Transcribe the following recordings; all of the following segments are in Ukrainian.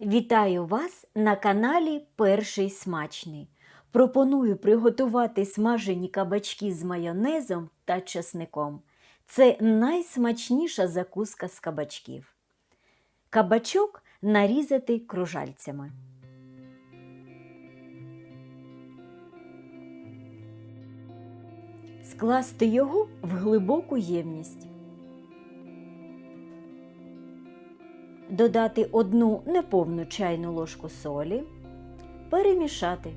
Вітаю вас на каналі Перший Смачний. Пропоную приготувати смажені кабачки з майонезом та чесником. Це найсмачніша закуска з кабачків. Кабачок нарізати кружальцями. Скласти його в глибоку ємність. Додати одну неповну чайну ложку солі, перемішати.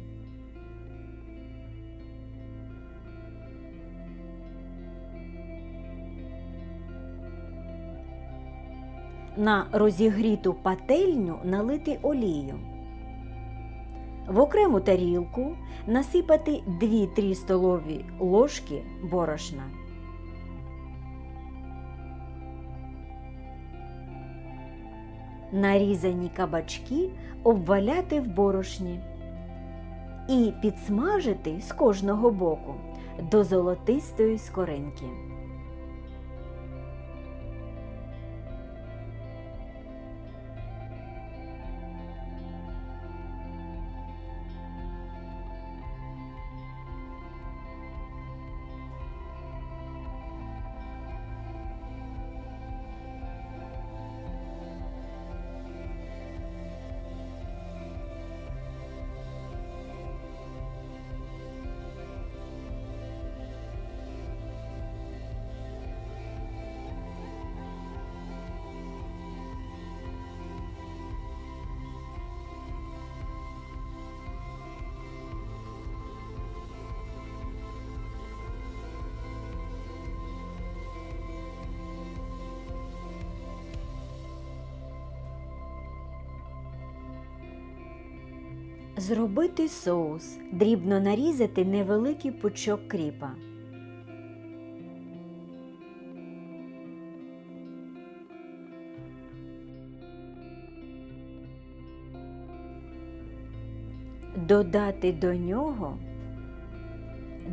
На розігріту пательню налити олію. В окрему тарілку насипати 2-3 столові ложки борошна. Нарізані кабачки обваляти в борошні і підсмажити з кожного боку до золотистої скоринки. Зробити соус, дрібно нарізати невеликий пучок кріпа. Додати до нього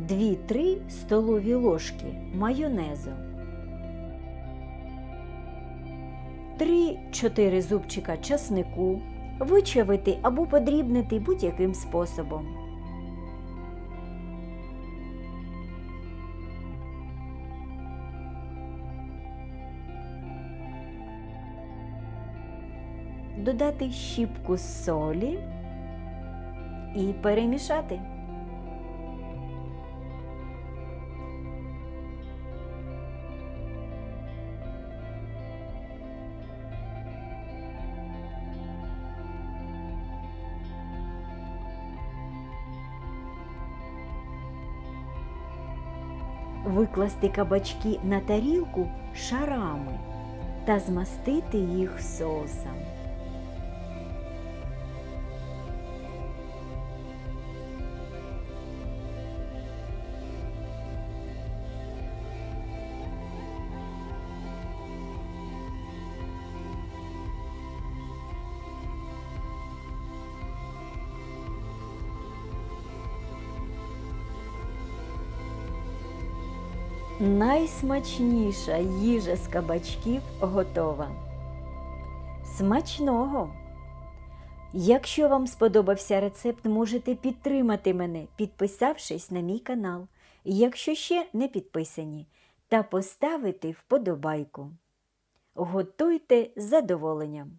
2-3 столові ложки майонезу, 3-4 зубчика часнику, вичавити або подрібнити будь-яким способом. Додати щіпку солі і перемішати. Викласти кабачки на тарілку шарами та змастити їх соусом. Найсмачніша їжа з кабачків готова. Смачного! Якщо вам сподобався рецепт, можете підтримати мене, підписавшись на мій канал, якщо ще не підписані, та поставити вподобайку. Готуйте з задоволенням!